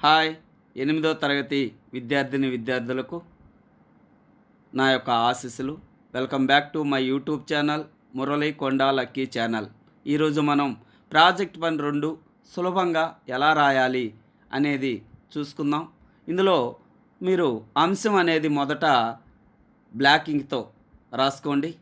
Hi. ఎనిమిదో తరగతి విద్యార్థిని విద్యార్థులకు నా యొక్క ఆశీస్సులు. Welcome back to my YouTube channel Murali Konda Lucky channel. ఈరోజు మనం ప్రాజెక్ట్ పని రెండు సులభంగా ఎలా రాయాలి అనేది చూసుకుందాం. ఇందులో మీరు అంశం అనేది మొదట బ్లాకింగ్తో రాసుకోండి.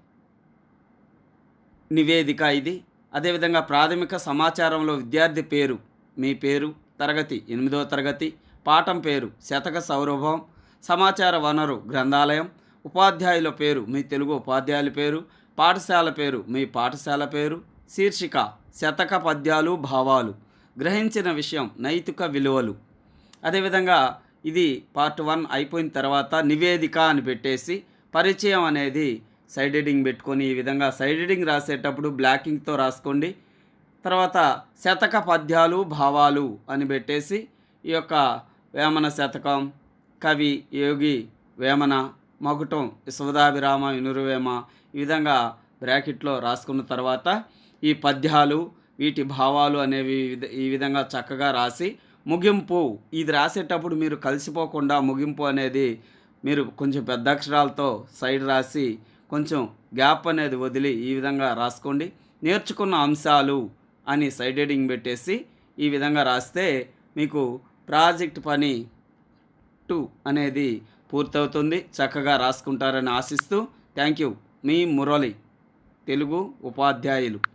నివేదిక ఇది. అదేవిధంగా ప్రాథమిక సమాచారంలో విద్యార్థి పేరు మీ పేరు తరగతి ఎనిమిదవ తరగతి పాఠం పేరు శతక సౌరభం సమాచార వనరు గ్రంథాలయం ఉపాధ్యాయుల పేరు మీ తెలుగు ఉపాధ్యాయుల పేరు పాఠశాల పేరు మీ పాఠశాల పేరు శీర్షిక శతక పద్యాలు భావాలు గ్రహించిన విషయం నైతిక విలువలు. అదేవిధంగా ఇది పార్ట్ వన్ అయిపోయిన తర్వాత నివేదిక అని పెట్టేసి పరిచయం అనేది సైడ్ ఎడింగ్ పెట్టుకొని ఈ విధంగా సైడ్ ఎడింగ్ రాసేటప్పుడు బ్లాకింగ్తో రాసుకోండి. తర్వాత శతక పద్యాలు భావాలు అని పెట్టేసి ఈ యొక్క వేమన శతకం కవి యోగి వేమన మకుటం విశ్వదాభిరామ వినురువేమ ఈ విధంగా బ్రాకెట్లో రాసుకున్న తర్వాత ఈ పద్యాలు వీటి భావాలు అనేవి ఈ ఈ విధంగా చక్కగా రాసి ముగింపు. ఇది రాసేటప్పుడు మీరు కలిసిపోకుండా ముగింపు అనేది మీరు కొంచెం పెద్ద అక్షరాలతో సైడ్ రాసి కొంచెం గ్యాప్ అనేది వదిలి ఈ విధంగా రాసుకోండి. నేర్చుకున్న అంశాలు అని సైడ్ హెడింగ్ పెట్టేసి ఈ విధంగా రాస్తే మీకు ప్రాజెక్ట్ పని టూ అనేది పూర్తవుతుంది. చక్కగా రాసుకుంటారని ఆశిస్తూ థ్యాంక్ యూ. మీ మురళి తెలుగు ఉపాధ్యాయులు.